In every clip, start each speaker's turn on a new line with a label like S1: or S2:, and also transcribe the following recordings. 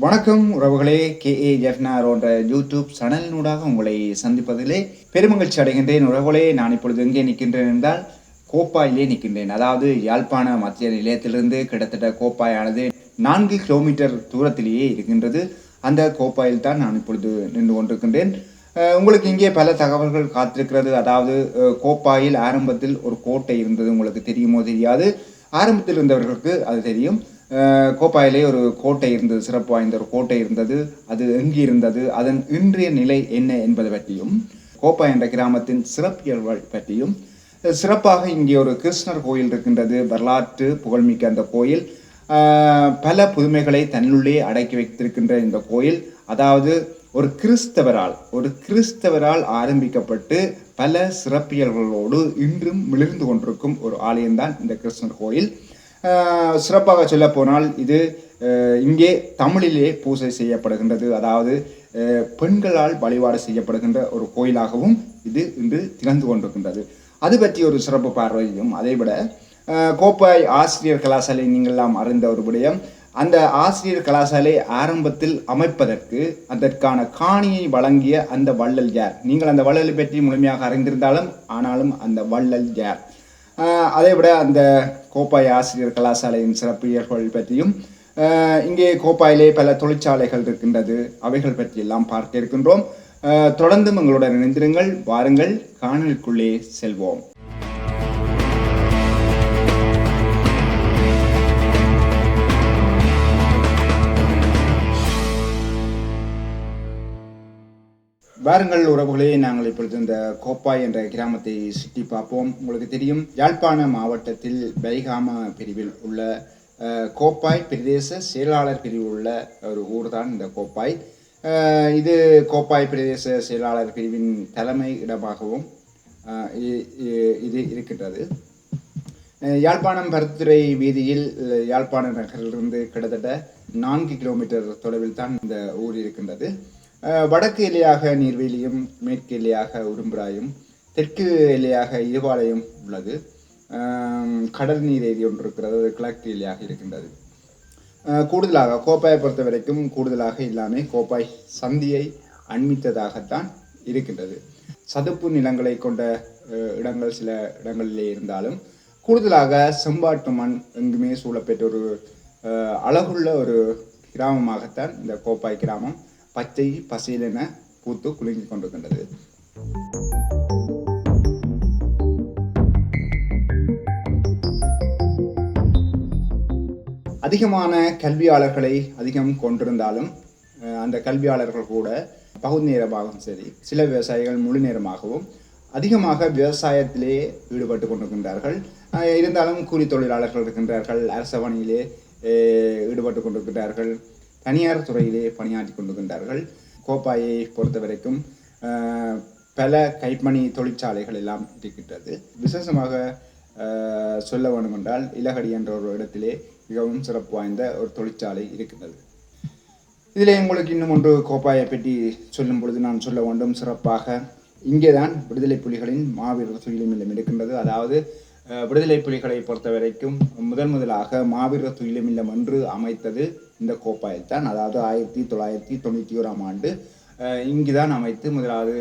S1: வணக்கம் உறவுகளே K A ஜெஃப்னார் என்ற யூடியூப் சேனலினூடாக உங்களை சந்திப்பதிலே பெருமகிழ்ச்சி அடைகின்றேன். உறவுகளே நான் இப்பொழுது எங்கே நிற்கின்றேன் என்றால் கோப்பாயிலே நிற்கின்றேன். அதாவது யாழ்ப்பாண மத்திய நிலையத்திலிருந்து கிட்டத்தட்ட கோப்பாயானது நான்கு கிலோமீட்டர் தூரத்திலேயே இருக்கின்றது. அந்த கோப்பாயில் தான் நான் இப்பொழுது நின்று கொண்டிருக்கின்றேன். உங்களுக்கு இங்கே பல தகவல்கள் காத்திருக்கிறது. அதாவது கோப்பாயில் ஆரம்பத்தில் ஒரு கோட்டை இருந்தது. உங்களுக்கு தெரியுமோ தெரியாது. ஆரம்பத்தில் இருந்தவர்களுக்கு அது தெரியும். கோப்பாயிலே ஒரு கோட்டை இருந்தது சிறப்பு வாய்ந்த ஒரு கோட்டை இருந்தது. அது எங்கு இருந்தது அதன் இன்றைய நிலை என்ன என்பது பற்றியும் கோப்பாய் என்ற கிராமத்தின் சிறப்பியல்கள் பற்றியும் சிறப்பாக இங்கே ஒரு கிருஷ்ணர் கோயில் இருக்கின்றது வரலாற்று புகழ்மிக்க அந்த கோயில். பல புதுமைகளை தன்னுள்ளே அடக்கி வைத்திருக்கின்ற இந்த கோயில். அதாவது ஒரு கிறிஸ்தவரால் ஒரு கிறிஸ்தவரால் ஆரம்பிக்கப்பட்டு பல சிறப்பியல்களோடு இன்றும் மிளிர்ந்து கொண்டிருக்கும் ஒரு ஆலயம்தான் இந்த கிருஷ்ணர் கோயில். சிறப்பாக சொல்ல போனால் இது இங்கே தமிழிலே பூஜை செய்யப்படுகின்றது. அதாவது பெண்களால் வழிபாடு செய்யப்படுகின்ற ஒரு கோயிலாகவும் இது இன்று திகழ்ந்து கொண்டிருக்கின்றது. அது பற்றி ஒரு சிறப்பு பார்வையும் அதைவிட கோப்பாய் ஆசிரியர் கலாசாலை நீங்கள்லாம் அறிந்த ஒரு விடயம். அந்த ஆசிரியர் கலாசாலை ஆரம்பத்தில் அமைப்பதற்கு அதற்கான காணியை வழங்கிய அந்த வள்ளல் யார்? நீங்கள் அந்த வள்ளலை பற்றி முழுமையாக அறிந்திருந்தாலும் ஆனாலும் அந்த வள்ளல் யார்? அதை விட அந்த கோப்பாய் ஆசிரியர் கலாசாலையின் சிறப்பியர்கள் பற்றியும் இங்கே கோப்பாயிலே பல தொழிற்சாலைகள் இருக்கின்றது. அவைகள் பற்றியெல்லாம் பார்க்க இருக்கின்றோம். தொடர்ந்தும் எங்களுடன் இணைந்திருங்கள். வாருங்கள். காணலுக்குள்ளே செல்வோம். வாருங்கள் உறவுகளே நாங்கள் இப்பொழுது இந்த கோப்பாய் என்ற கிராமத்தை சுற்றி பார்ப்போம். உங்களுக்கு தெரியும் யாழ்ப்பாண மாவட்டத்தில் பைகாம பிரிவில் உள்ள கோப்பாய் பிரதேச செயலாளர் பிரிவு உள்ள ஒரு ஊர் தான் இந்த கோப்பாய். இது கோப்பாய் பிரதேச செயலாளர் பிரிவின் தலைமை இடமாகவும் இ- இது இருக்கின்றது. யாழ்ப்பாணம் பருத்துறை வீதியில் யாழ்ப்பாண நகரிலிருந்து கிட்டத்தட்ட நான்கு கிலோமீட்டர் தொலைவில் தான் இந்த ஊர் இருக்கின்றது. வடக்கு எல்லையாக நீர்வேலியும் மேற்கு எல்லையாக உரும்புராயும் தெற்கு எல்லையாக இருபாளையம் உள்ளது. கடல் நீர் ஏரி ஒன்று இருக்கிறது அது கிழக்கு எல்லையாக இருக்கின்றது. கூடுதலாக கோப்பாயை பொறுத்த வரைக்கும் கூடுதலாக எல்லாமே கோப்பாய் சந்தியை அண்மித்ததாகத்தான் இருக்கின்றது. சதுப்பு நிலங்களை கொண்ட இடங்கள் சில இடங்களிலே இருந்தாலும் கூடுதலாக செம்பாட்டு மண் எங்குமே சூழப்பெற்ற ஒரு அழகுள்ள ஒரு கிராமமாகத்தான் இந்த கோப்பாய் கிராமம் பச்சை பசையிலென பூத்து குலுங்கி கொண்டிருக்கின்றது. அதிகமான கல்வியாளர்களை அதிகம் கொண்டிருந்தாலும் அந்த கல்வியாளர்கள் கூட பகுதி நேரமாகவும் சரி சில விவசாயிகள் முழு நேரமாகவும் அதிகமாக விவசாயத்திலே ஈடுபட்டு கொண்டிருக்கின்றார்கள். இருந்தாலும் கூலி தொழிலாளர்கள் இருக்கின்றார்கள் அரச பணியிலே ஈடுபட்டு கொண்டிருக்கின்றார்கள். தனியார் துறையிலே பணியாற்றி கொண்டிருக்கின்றார்கள் கோப்பாயை பொறுத்த வரைக்கும் பல கைப்பணி தொழிற்சாலைகள் எல்லாம் இருக்கின்றது. விசேஷமாக அஹ், சொல்ல வேண்டுமென்றால் இலகடி என்ற ஒரு இடத்திலே மிகவும் சிறப்பு வாய்ந்த ஒரு தொழிற்சாலை இருக்கின்றது. இதிலே உங்களுக்கு இன்னும் ஒன்று கோப்பாயை பற்றி சொல்லும் பொழுது நான் சொல்ல வேண்டும். சிறப்பாக இங்கேதான் விடுதலை புலிகளின் மாவீரர் துயிலும் இல்லம் இருக்கின்றது. அதாவது அஹ், விடுதலை புலிகளை பொறுத்த வரைக்கும் முதன் முதலாக மாவீரர் துயிலும் இல்லம் என்று அமைத்தது இந்த கோப்பாயில் தான் அதாவது ஆயிரத்தி தொள்ளாயிரத்தி தொண்ணூற்றி ஓராம் ஆண்டு இங்கு இங்குதான் அமைத்து முதலாவது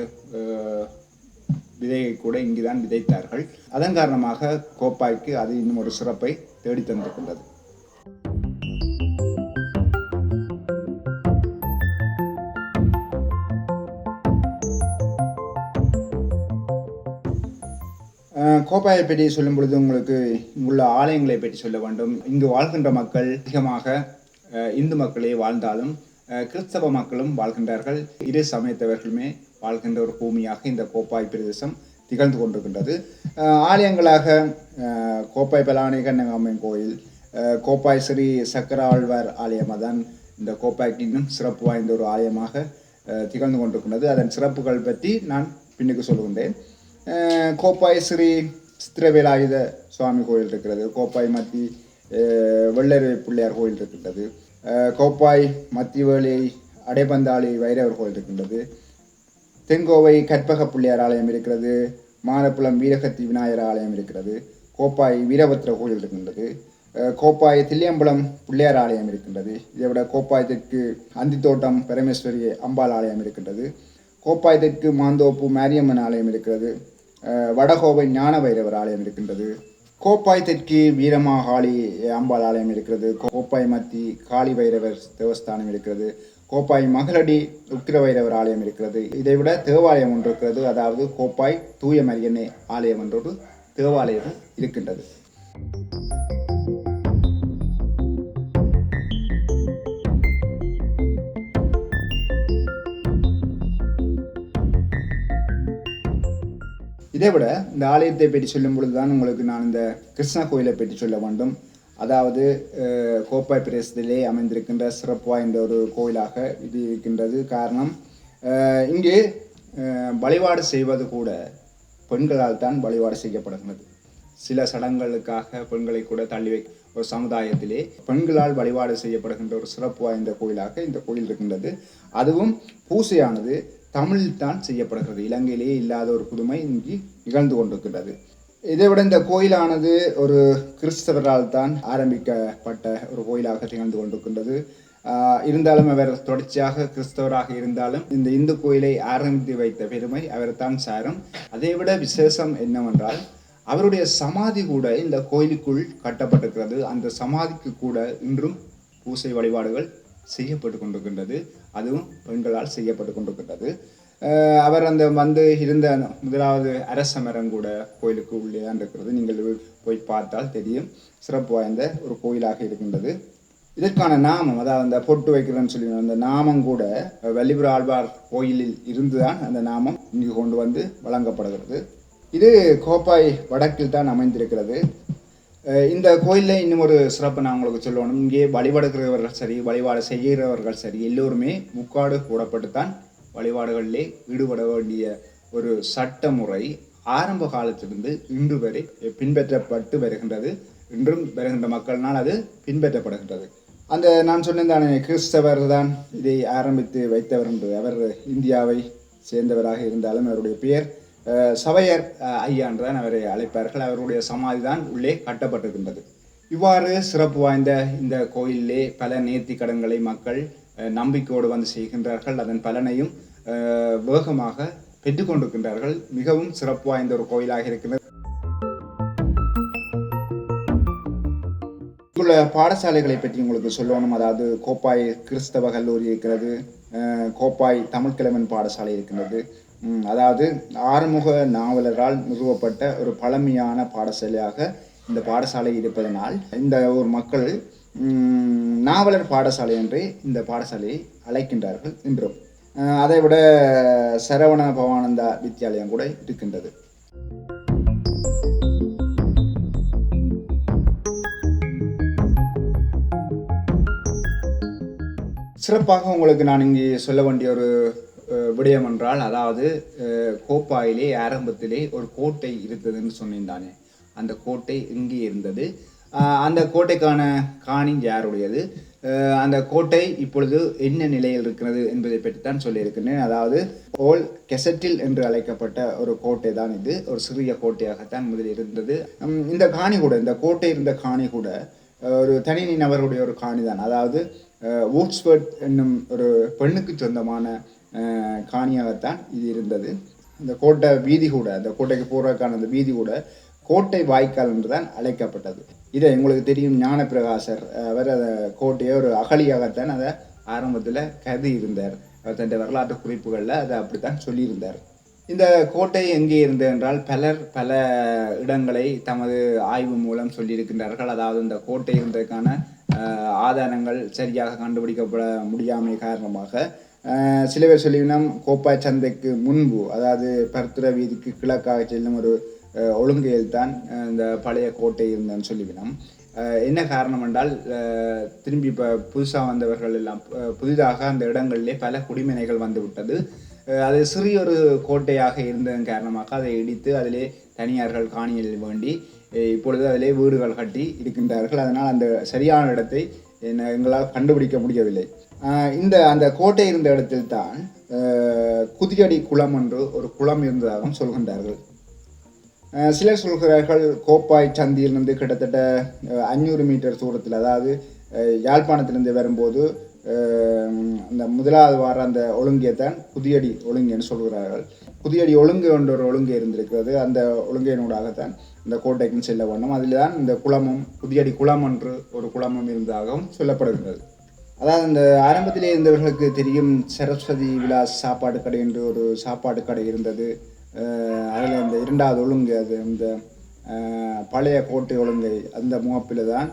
S1: விதையை கூட இங்குதான் விதைத்தார்கள். அதன் காரணமாக கோப்பாய்க்கு அது இன்னும் ஒரு சிறப்பை தேடி தந்திருக்கின்றது கோப்பாயை பற்றி சொல்லும் பொழுது உங்களுக்கு இங்குள்ள ஆலயங்களை பற்றி சொல்ல வேண்டும். இங்கு வாழ்கின்ற மக்கள் அதிகமாக இந்து மக்களே வாழ்ந்தாலும் கிறிஸ்தவ மக்களும் வாழ்கின்றார்கள். இரு சமயத்தவர்களுமே வாழ்கின்ற ஒரு பூமியாக இந்த கோப்பாய் பிரதேசம் திகழ்ந்து கொண்டிருக்கின்றது. ஆலயங்களாக கோப்பாய் பலானி கண்ணகாமன் கோயில் கோப்பாய் ஸ்ரீ சக்கராழ்வார் ஆலயம் தான் இந்த கோப்பாய்க்கு இன்னும் சிறப்பு வாய்ந்த ஒரு ஆலயமாக திகழ்ந்து கொண்டிருக்கின்றது. அதன் சிறப்புகள் பற்றி நான் பின்னுக்கு சொல்லுகின்றேன். கோப்பாய் ஸ்ரீ சித்திரவேலாயுத சுவாமி கோயில் இருக்கிறது. கோப்பாய் மத்தி அஹ் வெள்ளரி பிள்ளையார் கோயில் இருக்கின்றது. கோப்பாய் மத்திவேலி அடைபந்தாளி வைரவர் கோயில் இருக்கின்றது. தென்கோவை கற்பக பிள்ளையார் ஆலயம் இருக்கிறது. மாரப்புலம் வீரகத்தி விநாயகர் ஆலயம் இருக்கிறது. கோப்பாய் வீரபத்ர கோயில் இருக்கின்றது. கோப்பாய் தில்லியம்பலம் பிள்ளையார் ஆலயம் இருக்கின்றது. இதை விட கோப்பாய் தெற்கு அந்தித்தோட்டம் பரமேஸ்வரி அம்பாள் ஆலயம் இருக்கின்றது. கோப்பாய் தெற்கு மாந்தோப்பு மாரியம்மன் ஆலயம் இருக்கிறது. வடகோவை ஞான வைரவர் ஆலயம் இருக்கின்றது. கோப்பாய் தெற்கு வீரமாகாளி அம்பாள் ஆலயம் இருக்கிறது. கோப்பாய் மத்தி காளி பைரவர் தேவஸ்தானம் இருக்கிறது. கோப்பாய் மகளடி உக்கிர வைரவர் ஆலயம் இருக்கிறது. இதை விட தேவாலயம் ஒன்று இருக்கிறது. அதாவது கோப்பாய் தூய மரியன்னை ஆலயம் என்றொரு தேவாலயம் இருக்கின்றது. இதை விட இந்த ஆலயத்தை பற்றி சொல்லும் பொழுது தான் உங்களுக்கு நான் இந்த கிருஷ்ணா கோயிலை பற்றி சொல்ல வேண்டும். அதாவது கோப்பாய் பிரதேசத்திலே அமைந்திருக்கின்ற சிறப்பு வாய்ந்த ஒரு கோயிலாக இது இருக்கின்றது. காரணம் இங்கே வழிபாடு செய்வது கூட பெண்களால் தான் வழிபாடு செய்யப்படுகிறது சில சடங்குகளுக்காக பெண்களை கூட தள்ளி வை ஒரு சமுதாயத்திலே பெண்களால் வழிபாடு செய்யப்படுகின்ற ஒரு சிறப்பு வாய்ந்த கோயிலாக இந்த கோயில் இருக்கின்றது. அதுவும் பூசையானது தமிழில் தான் செய்யப்படுகிறது. இலங்கையிலேயே இல்லாத ஒரு புதுமை இங்கு நிகழ்ந்து கொண்டிருக்கின்றது. இதை விட இந்த கோயிலானது ஒரு கிறிஸ்தவரால் தான் ஆரம்பிக்கப்பட்ட ஒரு கோயிலாக திகழ்ந்து கொண்டிருக்கின்றது. இருந்தாலும் அவர் தொடர்ச்சியாக கிறிஸ்தவராக இருந்தாலும் இந்த இந்து கோயிலை ஆரம்பித்து வைத்த பெருமை அவர்தான் சாரும். அதைவிட விசேஷம் என்னவென்றால் அவருடைய சமாதி கூட இந்த கோயிலுக்குள் கட்டப்பட்டிருக்கிறது. அந்த சமாதிக்கு கூட இன்றும் பூசை வழிபாடுகள் செய்யப்பட்டு கொண்டிருக்கின்றது அதுவும் பெண்களால் செய்யப்பட்டு கொண்டிருக்கின்றது அவர் அந்த வந்து இருந்த முதலாவது அரச மரம் கூட கோயிலுக்கு உள்ளே தான் இருக்கிறது. நீங்கள் போய் பார்த்தால் தெரியும். சிறப்பு வாய்ந்த ஒரு கோயிலாக இருக்கின்றது. இதற்கான நாமம் அதாவது அந்த பொட்டு வைக்கிறேன்னு சொல்லி அந்த நாமம் கூட வள்ளிபுர ஆழ்வார் கோயிலில் இருந்துதான் அந்த நாமம் இங்கு கொண்டு வந்து வழங்கப்படுகிறது. இது கோப்பாய் வடக்கில் தான் அமைந்திருக்கிறது. இந்த கோயிலில் இன்னும் ஒரு சிறப்பு நான் உங்களுக்கு சொல்லணும். இங்கே வழிபடுகிறவர்கள் சரி வழிபாடு செய்கிறவர்கள் சரி எல்லோருமே முக்காடு கூடப்பட்டு தான் வழிபாடுகளிலே ஈடுபட வேண்டிய ஒரு சட்ட முறை ஆரம்ப காலத்திலிருந்து இன்று வரை பின்பற்றப்பட்டு வருகின்றது. இன்றும் வருகின்ற மக்களினால் அது பின்பற்றப்படுகின்றது. அந்த நான் சொன்னதானே கிறிஸ்தவர் தான் இதை ஆரம்பித்து வைத்தவர் என்று. அவர் இந்தியாவை சேர்ந்தவராக இருந்தாலும் அவருடைய பெயர் சவையர் ஐயா அவரை அழைப்பார்கள். அவருடைய சமாதி தான் உள்ளே கட்டப்பட்டிருக்கின்றது. இவ்வாறு சிறப்பு வாய்ந்த இந்த கோயிலிலே பல நேர்த்தி கடன்களை மக்கள் அஹ், நம்பிக்கையோடு வந்து செய்கின்றார்கள். அதன் பலனையும் அஹ், வேகமாக பெற்றுக்கொண்டிருக்கின்றார்கள். மிகவும் சிறப்பு வாய்ந்த ஒரு கோயிலாக இருக்கின்றது. இங்குள்ள பாடசாலைகளை பற்றி உங்களுக்கு சொல்லணும். அதாவது கோப்பாய் கிறிஸ்தவ கல்லூரி இருக்கிறது. அஹ், கோப்பாய் தமிழ்கிழமன் பாடசாலை இருக்கின்றது. அதாவது ஆறுமுக நாவலரால் நிறுவப்பட்ட ஒரு பழமையான பாடசாலையாக இந்த பாடசாலை இருப்பதனால் இந்த ஊர் மக்கள் நாவலர் பாடசாலை என்று இந்த பாடசாலையை அழைக்கின்றார்கள் என்றும் அதைவிட அதை விட சரவண பவானந்தா வித்தியாலயம் கூட இருக்கின்றது. சிறப்பாக உங்களுக்கு நான் இங்கே சொல்ல வேண்டிய ஒரு விடயம் என்றால் அதாவது கோப்பாயிலே ஆரம்பத்திலே ஒரு கோட்டை இருந்ததுன்னு சொன்னேன் அந்த கோட்டை இங்கே இருந்தது. அந்த கோட்டைக்கான காணி யாருடையது? அந்த கோட்டை இப்பொழுது என்ன நிலையில் இருக்கிறது என்பதை பற்றி தான் சொல்லியிருக்கின்றேன் அதாவது ஓல் கெசட்டில் என்று அழைக்கப்பட்ட ஒரு கோட்டை தான் இது. ஒரு சிறிய கோட்டையாகத்தான் முதலில் இருந்தது. இந்த காணி கூட இந்த கோட்டை இருந்த காணி கூட ஒரு தனி நபருடைய ஒரு காணி தான். அதாவது வூட்ஸ்வர்ட் என்னும் ஒரு பெண்ணுக்கு சொந்தமான காணியாகத்தான் இது இருந்தது. இந்த கோட்டை வீதி கூட அந்த கோட்டைக்கு போகிறதுக்கான அந்த வீதி கூட கோட்டை வாய்க்கால் என்று தான் அழைக்கப்பட்டது. இதை உங்களுக்கு தெரியும் ஞானப்பிரகாசர். அவர் அதை கோட்டையை ஒரு அகலியாகத்தான் அதை ஆரம்பத்தில் கருதி இருந்தார். அவர் தன்னுடைய வரலாற்று குறிப்புகளில் அதை அப்படித்தான் சொல்லியிருந்தார். இந்த கோட்டை எங்கே இருந்தது என்றால் பலர் பல இடங்களை தமது ஆய்வு மூலம் சொல்லியிருக்கின்றார்கள். அதாவது இந்த கோட்டை இருந்ததுக்கான ஆதாரங்கள் சரியாக கண்டுபிடிக்கப்பட முடியாமை காரணமாக சில பேர் சொல்லிவினோம் கோப்பாய் சந்தைக்கு முன்பு அதாவது பருத்துர வீதிக்கு கிழக்காக செல்லும் ஒரு ஒழுங்கையில் தான் இந்த பழைய கோட்டை இருந்ததுன்னு சொல்லிவினோம் என்ன காரணம் என்றால் திரும்பி இப்போ புதுசாக வந்தவர்கள் எல்லாம் புதிதாக அந்த இடங்களிலே பல குடிமனைகள் வந்துவிட்டது. அது சிறிய ஒரு கோட்டையாக இருந்ததன் காரணமாக அதை இடித்து அதிலே தனியார்கள் காணியில் வேண்டி இப்பொழுது அதிலே வீடுகள் கட்டி இருக்கின்றார்கள். அதனால் அந்த சரியான இடத்தை எங்களால் கண்டுபிடிக்க முடியவில்லை. இந்த அந்த கோட்டை இருந்த இடத்தில் தான் குதியடி குளம் என்று ஒரு குளம் இருந்ததாகவும் சொல்கின்றார்கள். சிலர் சொல்கிறார்கள் கோப்பாய் சந்தியிலிருந்து கிட்டத்தட்ட அஞ்சூறு மீட்டர் தூரத்தில் அதாவது யாழ்ப்பாணத்திலிருந்து வரும்போது அஹ் அந்த முதலாவது வார அந்த ஒழுங்கியை தான் புதியடி ஒழுங்குன்னு சொல்கிறார்கள். புதியடி ஒழுங்கு என்ற ஒரு ஒழுங்கு இருந்திருக்கிறது. அந்த ஒழுங்கையினூடாகத்தான் இந்த கோட்டைக்கும் செல்ல வேண்டும் அதில் தான் இந்த குளமும் புதியடி குளம் என்று ஒரு குளமும் இருந்ததாகவும் சொல்லப்படுகிறது அதாவது இந்த ஆரம்பத்திலே இருந்தவர்களுக்கு தெரியும் சரஸ்வதி விலாஸ் சாப்பாடு கடை என்று ஒரு சாப்பாடு கடை இருந்தது. அதில் இந்த இரண்டாவது ஒழுங்கு அது இந்த பழைய கோட்டை ஒழுங்கை அந்த முகப்பில் தான்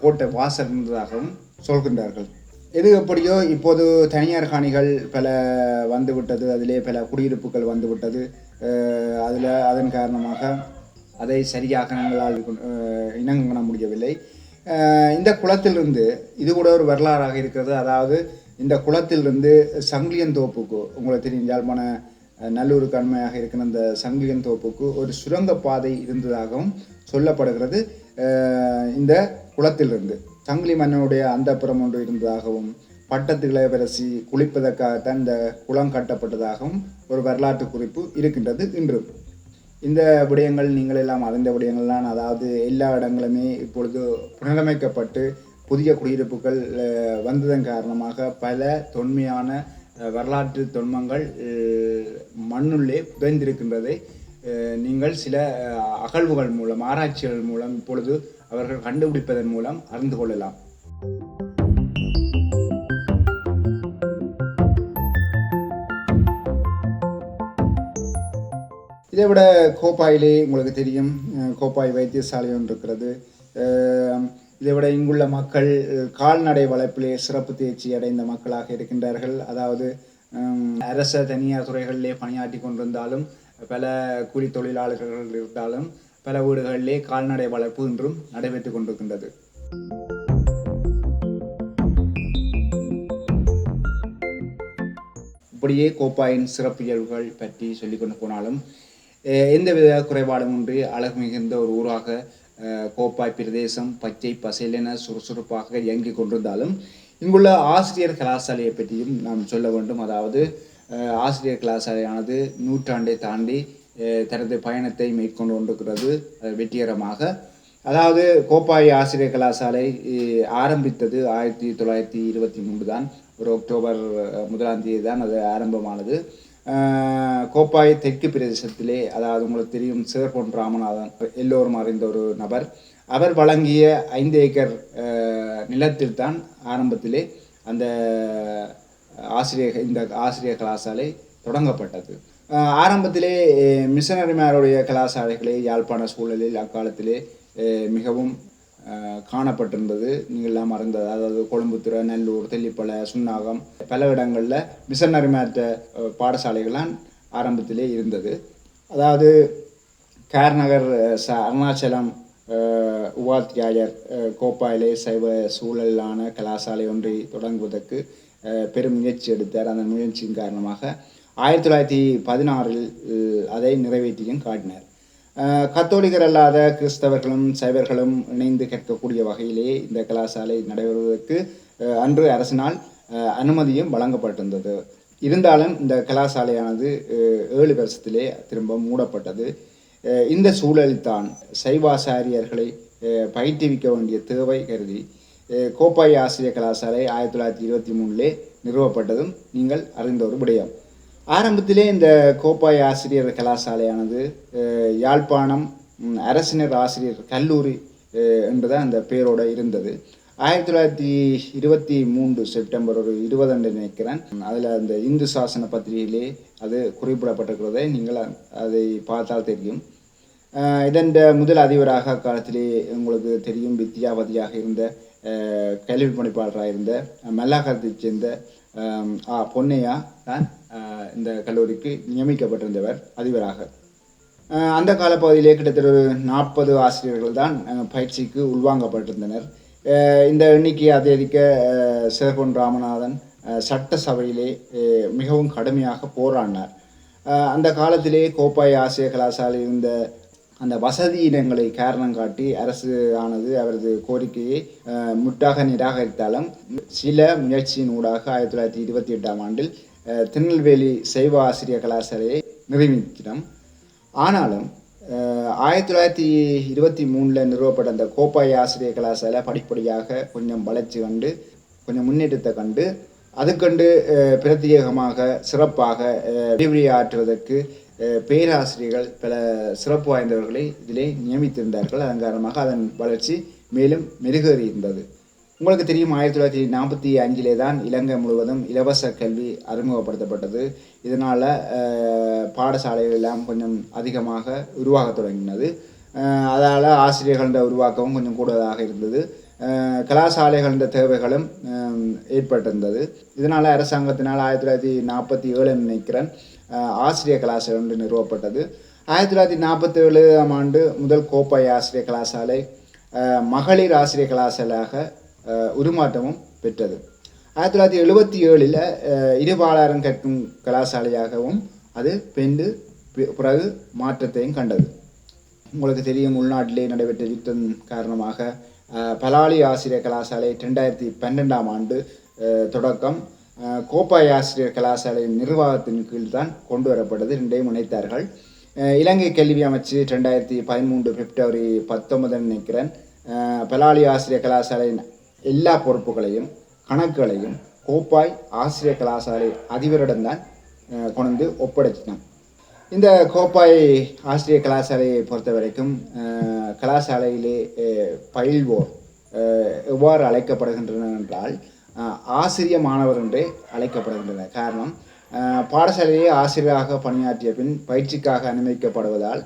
S1: கோட்டை வாசல் இருந்ததாகவும் சொல்கின்றார்கள். எது எப்படியோ இப்போது தனியார் காணிகள் பல வந்துவிட்டது அதிலே பல குடியிருப்புகள் வந்துவிட்டது அதில் அதன் காரணமாக அதை சரியாக நாங்களால் அஹ், முடியவில்லை. இந்த குளத்திலிருந்து இது கூட ஒரு வரலாறாக இருக்கிறது. அதாவது இந்த குளத்திலிருந்து சங்கிலியன் தோப்புக்கு உங்களுக்கு தெரியும் யாழ்ப்பாண அஹ், நல்லூருக்கு அண்மையாக இருக்கிற இந்த சங்கிலியன் தோப்புக்கு ஒரு சுரங்கப்பாதை இருந்ததாகவும் சொல்லப்படுகிறது. இந்த குளத்திலிருந்து. சங்கிலி மன்னனுடைய அந்தப்புறம் ஒன்று இருந்ததாகவும் பட்டத்து இளவரசி குளிப்பதற்காகத்தான் இந்த குளம் கட்டப்பட்டதாகவும் ஒரு வரலாற்று குறிப்பு இருக்கின்றது இன்று இந்த விடயங்கள் நீங்கள் எல்லாம் அறிந்த விடயங்கள்லாம் அதாவது எல்லா இடங்களுமே இப்பொழுது புனரமைக்கப்பட்டு புதிய குடியிருப்புகள் வந்ததன் காரணமாக பல தொன்மையான வரலாற்று தொன்மங்கள் மண்ணுள்ளே புதைந்திருக்கின்றதை நீங்கள் சில அகழ்வுகள் மூலம் ஆராய்ச்சிகள் மூலம் இப்பொழுது அவர்கள் கண்டுபிடிப்பதன் மூலம் அறிந்து கொள்ளலாம். இதை விட கோப்பாயிலே உங்களுக்கு தெரியும் கோப்பாய் வைத்தியசாலை ஒன்று இருக்கிறது. இதை விட இங்குள்ள மக்கள் கால்நடை வளர்ப்பிலே சிறப்பு தேர்ச்சி அடைந்த மக்களாக இருக்கின்றார்கள். அதாவது அரச தனியார் துறைகளிலே பணியாற்றி கொண்டிருந்தாலும் பல கூலி தொழிலாளர்கள் இருந்தாலும் பல வீடுகளிலே கால்நடை வளர்ப்பு இன்றும் நடைபெற்று கொண்டிருக்கின்றது. இப்படியே கோப்பாயின் சிறப்பியல்புகள் பற்றி சொல்லிக்கொண்டு போனாலும் எந்தவித குறைபாடும் இன்றி அழகு மிகுந்த ஒரு ஊராக கோப்பாய் பிரதேசம் பச்சை பசையிலென சுறுசுறுப்பாக இயங்கிக் கொண்டிருந்தாலும் இங்குள்ள ஆசிரியர் கலாசாலையை பற்றியும் நாம் சொல்ல வேண்டும். அதாவது ஆசிரியர் கலாசாலையானது நூற்றாண்டை தாண்டி தனது பயணத்தை மேற்கொண்டு கொண்டிருக்கிறது வெற்றிகரமாக. அதாவது கோப்பாய் ஆசிரியர் கலாசாலை ஆரம்பித்தது ஆயிரத்தி தொள்ளாயிரத்தி இருபத்தி மூன்று தான். ஒரு அக்டோபர் முதலாம் தேதி தான் அது ஆரம்பமானது. கோப்பாய் தெற்கு பிரதேசத்திலே அதாவது உங்களுக்கு தெரியும் சிவபொன் ராமநாதன் எல்லோரும் அறிந்த ஒரு நபர். அவர் வழங்கிய ஐந்து ஏக்கர் நிலத்தில் தான் ஆரம்பத்திலே அந்த ஆசிரியர் இந்த ஆசிரியர் கலாசாலை தொடங்கப்பட்டது. ஆரம்பத்திலே மிஷனரிமாருடைய கலாசாலைகளே யாழ்ப்பாண சூழலில் அக்காலத்திலே மிகவும் காணப்பட்டிருந்தது. நீங்கள்லாம் மறந்தது அதாவது கொழும்புத்துறை நல்லூர் தெல்லிப்பளை சுன்னாகம் பல இடங்களில் மிஷனரிமாற்ற அஹ் பாடசாலைகள்லாம் ஆரம்பத்திலே இருந்தது. அதாவது கார்நகர் ச அருணாச்சலம் உபாத்தியாயர் கோப்பாயிலே சைவ சூழலான கலாசாலை ஒன்றை தொடங்குவதற்கு பெரும் முயற்சி எடுத்தார். அந்த முயற்சியின் காரணமாக ஆயிரத்தி தொள்ளாயிரத்தி பதினாறில் அதை நிறைவேற்றியும் காட்டினார். கத்தோலிகர் அல்லாத கிறிஸ்தவர்களும் சைவர்களும் இணைந்து கேட்கக்கூடிய வகையிலே இந்த கலாசாலை நடைபெறுவதற்கு அன்று அரசினால் அனுமதியும் வழங்கப்பட்டிருந்தது. இருந்தாலும் இந்த கலாசாலையானது ஏழு வருஷத்திலே திரும்ப மூடப்பட்டது. இந்த சூழலில்தான் சைவாசாரியர்களை பயிற்றுவிக்க வேண்டிய தேவை கருதி கோப்பாய் ஆசிரியர் கலாசாலை ஆயிரத்தி தொள்ளாயிரத்தி இருபத்தி மூணிலே நிறுவப்பட்டதும் நீங்கள் அறிந்த ஒரு விடயம். ஆரம்பத்திலே இந்த கோப்பாய் ஆசிரியர் கலாசாலையானது யாழ்ப்பாணம் அரசினர் ஆசிரியர் கல்லூரி என்றுதான் அந்த பேரோட இருந்தது. ஆயிரத்தி தொள்ளாயிரத்தி இருபத்தி மூன்று செப்டம்பர் ஒரு இருபது அன்று நினைக்கிறேன். அதில் அந்த இந்து சாசன பத்திரிகையிலே அது குறிப்பிடப்பட்டிருக்கிறதை நீங்கள் அதை பார்த்தால் தெரியும். இதன் முதல் அதிபராக காலத்திலே உங்களுக்கு தெரியும் வித்யாபதியாக இருந்த கல்வி பணிப்பாளராக இருந்த மல்லாகரத்தைச் சேர்ந்த ஆ பொன்னையா தான் இந்த கல்லூரிக்கு நியமிக்கப்பட்டிருந்தவர் அதிபராக. அந்த காலப்பகுதியிலே கிட்டத்தட்ட ஒரு நாற்பது ஆசிரியர்கள் தான் பயிற்சிக்கு உள்வாங்கப்பட்டிருந்தனர். இந்த எண்ணிக்கையை அதிகரிக்க அஹ், ராமநாதன் சட்டசபையிலே மிகவும் கடுமையாக போராடினார். அந்த காலத்திலே கோப்பாய் ஆசிரியர் கலாசாலை இருந்த அந்த வசதியிடங்களை காரணம் காட்டி அரசு ஆனது அவரது கோரிக்கையை முட்டாக முற்றாக நிராகரித்தாலும் சில முயற்சியின் ஊடாக ஆயிரத்தி தொள்ளாயிரத்தி இருபத்தி எட்டாம் ஆண்டில் திருநெல்வேலி சைவ ஆசிரியர் கலாசாலையை நிர்மிக்கிறோம் ஆனாலும் ஆயிரத்தி தொள்ளாயிரத்தி இருபத்தி மூணில் நிறுவப்பட்ட அந்த கோப்பாய் ஆசிரியர் கலாசாலை படிப்படியாக கொஞ்சம் வளர்ச்சி கண்டு கொஞ்சம் முன்னேற்றத்தை கண்டு அதுக்கண்டு பிரத்யேகமாக சிறப்பாக விரிவுரையாற்றுவதற்கு பேராசிரியர்கள் பல சிறப்பு வாய்ந்தவர்களை இதிலே நியமித்திருந்தார்கள். அதன் காரணமாக அதன் வளர்ச்சி மேலும் மெருகேறி இருந்தது உங்களுக்கு தெரியும் ஆயிரத்தி தொள்ளாயிரத்தி நாற்பத்தி அஞ்சிலே தான் இலங்கை முழுவதும் இலவச கல்வி அறிமுகப்படுத்தப்பட்டது. இதனால் பாடசாலைகள் எல்லாம் கொஞ்சம் அதிகமாக உருவாக தொடங்கினது. அதால் ஆசிரியர்கள உருவாக்கமும் கொஞ்சம் கூடுதலாக இருந்தது. அஹ், கலாசாலைகளின் தேவைகளும் ஏற்பட்டிருந்தது. இதனால் அரசாங்கத்தினால் ஆயிரத்தி தொள்ளாயிரத்தி நாற்பத்தி ஏழு நினைக்கிறேன் ஆசிரிய கலாசாலை ஒன்று நிறுவப்பட்டது. ஆயிரத்தி தொள்ளாயிரத்தி நாற்பத்தி ஏழாம் ஆண்டு முதல் கோப்பாய் ஆசிரியர் கலாசாலை மகளிர் ஆசிரியர் கலாசாலையாக உருமாற்றமும் பெற்றது. ஆயிரத்தி தொள்ளாயிரத்தி எழுபத்தி ஏழில் இருபாலாரம் கற்கும் கலாசாலையாகவும் அது பெண்டு பிறகு மாற்றத்தையும் கண்டது. உங்களுக்கு தெரியும் உள்நாட்டிலே நடைபெற்ற யுத்தம் காரணமாக பலாலி ஆசிரியர் கலாசாலை ரெண்டாயிரத்தி பன்னெண்டாம் ஆண்டு தொடக்கம் கோப்பாய் ஆசிரியர் கலாசாலையின் நிர்வாகத்தின் கீழ் தான் கொண்டு வரப்பட்டது. ரெண்டையும் இணைத்தார்கள். இலங்கை கல்வி அமைச்சு ரெண்டாயிரத்தி பதிமூன்று பிப்ரவரி பத்தொன்பது நினைக்கிறேன். பலாலி ஆசிரியர் கலாசாலையின் எல்லா பொறுப்புகளையும் கணக்குகளையும் கோப்பாய் ஆசிரியர் கலாசாலை அதிபரிடம்தான் கொண்டு ஒப்படைச்சினான் இந்த கோப்பாய் ஆசிரியர் கலாசாலையை பொறுத்த வரைக்கும் கலாசாலையிலே பயில்வோர் எவ்வாறு அழைக்கப்படுகின்றனர் என்றால் ஆசிரிய மாணவர் என்றே அழைக்கப்படுகின்றனர் காரணம் பாடசாலையிலே பாடசாலையே ஆசிரியராக பணியாற்றிய பின் பயிற்சிக்காக அனுமதிக்கப்படுவதால்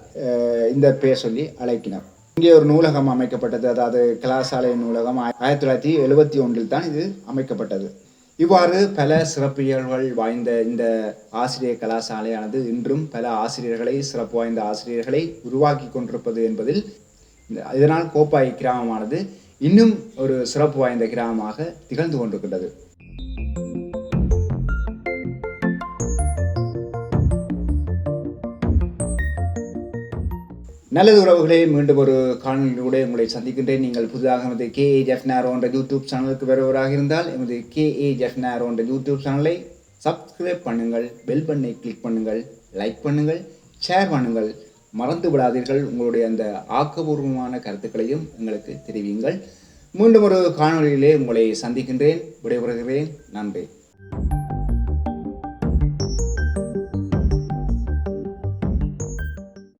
S1: இந்த பெயர் சொல்லி அழைக்கினர். இங்கே ஒரு நூலகம் அமைக்கப்பட்டது. அதாவது கலாசாலை நூலகம். ஆயிரத்தி தொள்ளாயிரத்தி எழுபத்தி ஒன்றில் தான் இது அமைக்கப்பட்டது. இவ்வாறு பல சிறப்பியல்கள் வாய்ந்த இந்த ஆசிரியர் கலாசாலையானது இன்றும் பல ஆசிரியர்களை சிறப்பு வாய்ந்த ஆசிரியர்களை உருவாக்கி கொண்டிருப்பது என்பதில் இந்த- இதனால் கோப்பாய் கிராமமானது இன்னும் ஒரு சிறப்பு வாய்ந்த கிராமமாக திகழ்ந்து கொண்டிருக்கின்றது. நல்லது உறவுகளே மீண்டும் ஒரு காணொலியோடு உங்களை சந்திக்கின்றேன். நீங்கள் புதிதாக எமது கே ஏ ஜெஃப்னாரோ என்ற யூடியூப் சேனலுக்கு வருவராக இருந்தால் எமது கே ஏ ஜெஃப்னாரோ என்ற யூடியூப் சேனலை சப்ஸ்கிரைப் பண்ணுங்கள் பெல் பண்ணை கிளிக் பண்ணுங்கள் லைக் பண்ணுங்கள் ஷேர் பண்ணுங்கள். மறந்து விடாதீர்கள். உங்களுடைய அந்த ஆக்கபூர்வமான கருத்துக்களையும் எங்களுக்கு தெரிவியுங்கள். மீண்டும் ஒரு காணொலியிலே உங்களை சந்திக்கின்றேன் விடைபெறுகிறேன். நன்றி.